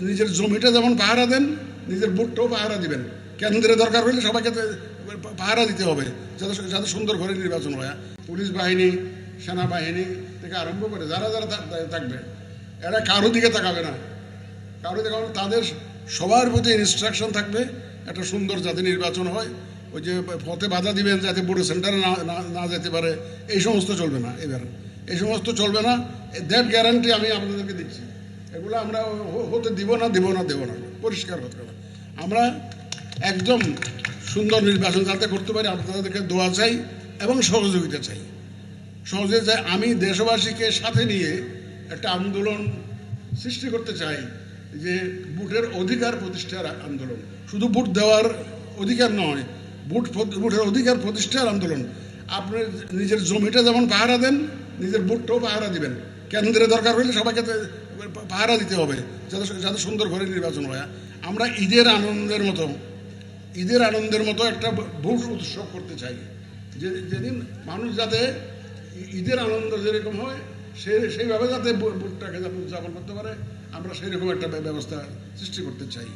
নিজের জমিটা যেমন পাহারা দেন, নিজের বুটটাও পাহারা দিবেন। কেন্দ্রে দরকার হলে সবাইকে পাহারা দিতে হবে, যাতে যাতে সুন্দর করে নির্বাচন হয়। পুলিশ বাহিনী, সেনাবাহিনী থেকে আরম্ভ করে যারা যারা থাকবে, এরা কারও দিকে তাকাবে না। কারও দিকে তাদের সবার প্রতি ইনস্ট্রাকশন থাকবে, একটা সুন্দর যাতে নির্বাচন হয়। ওই যে পথে বাধা দিবেন যাতে বড় সেন্টারে না, না- যেতে পারে, এই সমস্ত চলবে না এবার। এই সমস্ত চলবে না দ্যাট গ্যারান্টি আমি আপনাদেরকে দিচ্ছি। এগুলো আমরা হতে দিব না দিব না, দেব না। পরিষ্কার কথা আমরা একদম সুন্দর নির্বাচন যাতে করতে পারি, আমরা তাদেরকে দোয়া চাই এবং সহযোগিতা চাই। সহজে চাই। আমি দেশবাসীকে সাথে নিয়ে একটা আন্দোলন সৃষ্টি করতে চাই যে বুটের অধিকার প্রতিষ্ঠার আন্দোলন। শুধু বুট দেওয়ার অধিকার নয় বুট বুটের অধিকার প্রতিষ্ঠার আন্দোলন। আপনি নিজের জমিটা যেমন পাহারা দেন, নিজের বুটটাও পাহারা দিবেন। কেন্দ্রে দরকার হলে সবাইকে পাহারা দিতে হবে, যাতে যাতে সুন্দর করে নির্বাচন হয়। আমরা ঈদের আনন্দের মতো, ঈদের আনন্দের মতো একটা ভোট উৎসব করতে চাই। যে, যেদিন মানুষ যাতে ঈদের আনন্দ যেরকম হয়, সে, সেইভাবে যাতে ভোটটাকে উদযাপন করতে পারে, আমরা সেই রকম একটা ব্যবস্থা সৃষ্টি করতে চাই।